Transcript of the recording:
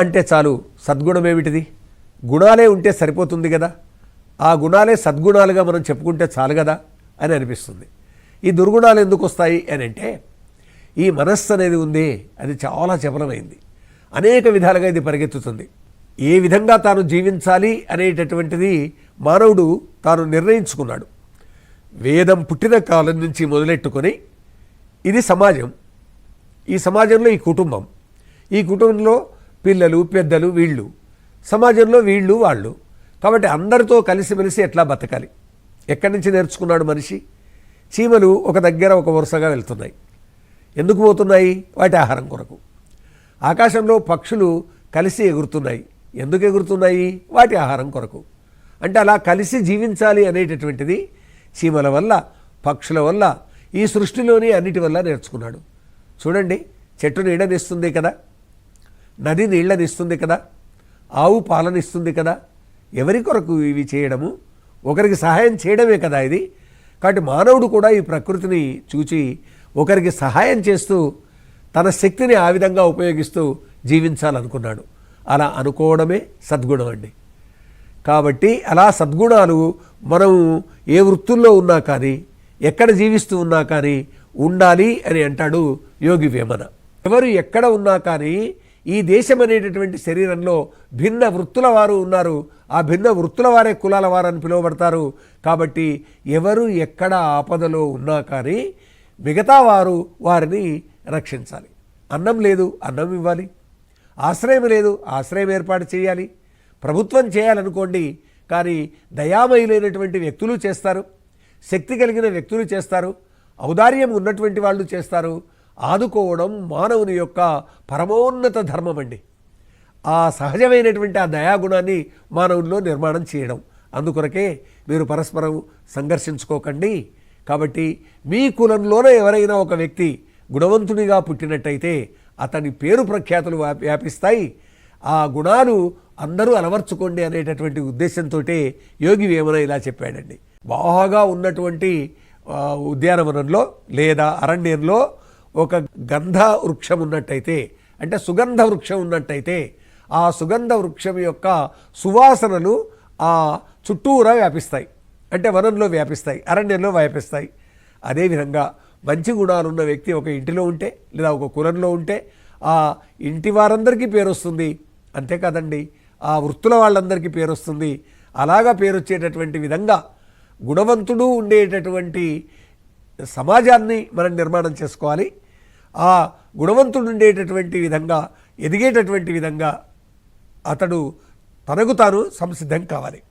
అంటే చాలు సద్గుణం ఏమిటిది? గుణాలే ఉంటే సరిపోతుంది కదా ఆ గుణాలే సద్గుణాలుగా మనం చెప్పుకుంటే చాలు కదా అని అనిపిస్తుంది. ఈ దుర్గుణాలు ఎందుకు వస్తాయి అని అంటే ఈ మనస్సు అనేది ఉంది అది చాలా చపలమైంది. అనేక విధాలుగా ఇది పరిగెత్తుతుంది. ఏ విధంగా తాను జీవించాలి అనేటటువంటిది మానవుడు తాను నిర్ణయించుకున్నాడు. వేదం పుట్టిన కాలం నుంచి మొదలెట్టుకొని ఇది సమాజం. ఈ సమాజంలో ఈ కుటుంబం. ఈ కుటుంబంలో పిల్లలు పెద్దలు వీళ్ళు. సమాజంలో వీళ్ళు వాళ్ళు. కాబట్టి అందరితో కలిసిమెలిసి ఎట్లా బతకాలి? ఎక్కడి నుంచి నేర్చుకున్నాడు మనిషి? చీమలు ఒక దగ్గర ఒక వరుసగా వెళ్తున్నాయి. ఎందుకు పోతున్నాయి? వాటి ఆహారం కొరకు. ఆకాశంలో పక్షులు కలిసి ఎగురుతున్నాయి. ఎందుకు ఎగురుతున్నాయి? వాటి ఆహారం కొరకు. అంటే అలా కలిసి జీవించాలి అనేటటువంటిది చీమల వల్ల పక్షుల వల్ల ఈ సృష్టిలోని అన్నిటి వల్ల నేర్చుకున్నాడు. చూడండి చెట్టు నీడనిస్తుంది కదా? నది నీళ్ళనిస్తుంది కదా ఆవు పాలనిస్తుంది కదా ఎవరి కొరకు ఇవి చేయడము? ఒకరికి సహాయం చేయడమే కదా ఇది. కాబట్టి మానవుడు కూడా ఈ ప్రకృతిని చూచి ఒకరికి సహాయం చేస్తూ తన శక్తిని ఆ విధంగా ఉపయోగిస్తూ జీవించాలనుకున్నాడు. అలా అనుకోవడమే సద్గుణం అండి. కాబట్టి అలా సద్గుణాలు మనం ఏ వృత్తుల్లో ఉన్నా కానీ ఎక్కడ జీవిస్తూ ఉన్నా కానీ ఉండాలి అని అంటాడు యోగి వేమన. ఎవరు ఎక్కడ ఉన్నా కానీ ఈ దేశం అనేటటువంటి శరీరంలో భిన్న వృత్తుల వారు ఉన్నారు. ఆ భిన్న వృత్తుల వారే కులాల వారని పిలువబడతారు. కాబట్టి ఎవరు ఎక్కడ ఆపదలో ఉన్నా కానీ మిగతా వారు వారిని రక్షించాలి. అన్నం లేదు అన్నం ఇవ్వాలి. ఆశ్రయం లేదు ఆశ్రయం ఏర్పాటు చేయాలి. ప్రభుత్వం చేయాలనుకోండి కానీ దయామయులైనటువంటి వ్యక్తులు చేస్తారు. శక్తి కలిగిన వ్యక్తులు చేస్తారు. ఔదార్యం ఉన్నటువంటి వాళ్ళు చేస్తారు. ఆదుకోవడం మానవుని యొక్క పరమోన్నత ధర్మం అండి ఆ సహజమైనటువంటి ఆ దయాగుణాన్ని మానవుల్లో నిర్మాణం చేయడం. అందుకొరకే మీరు పరస్పరం సంఘర్షించుకోకండి. కాబట్టి మీ కులంలోనే ఎవరైనా ఒక వ్యక్తి గుణవంతునిగా పుట్టినట్టయితే అతని పేరు ప్రఖ్యాతులు వ్యాపిస్తాయి. ఆ గుణాలు అందరూ అలవర్చుకోండి అనేటటువంటి ఉద్దేశంతో యోగి వేమన ఇలా చెప్పాడండి. బాగా ఉన్నటువంటి ఉద్యానవనంలో లేదా అరణ్యంలో ఒక గంధ వృక్షం ఉన్నట్టయితే అంటే సుగంధ వృక్షం ఉన్నట్టయితే ఆ సుగంధ వృక్షం యొక్క సువాసనలు ఆ చుట్టూరా వ్యాపిస్తాయి. అంటే వనంలో వ్యాపిస్తాయి అరణ్యంలో వ్యాపిస్తాయి. అదేవిధంగా మంచి గుణాలున్న వ్యక్తి ఒక ఇంటిలో ఉంటే లేదా ఒక కులంలో ఉంటే ఆ ఇంటి వారందరికీ పేరు వస్తుంది అంతేకాదండి ఆ వృత్తుల వాళ్ళందరికీ పేరు వస్తుంది అలాగా పేరు వచ్చేటటువంటి విధంగా గుణవంతుడు ఉండేటటువంటి సమాజాన్ని మనం నిర్మాణం చేసుకోవాలి. ఆ గుణవంతుడు ఉండేటటువంటి విధంగా ఎదిగేటటువంటి విధంగా అతడు తనకు తాను సంసిద్ధం కావాలి.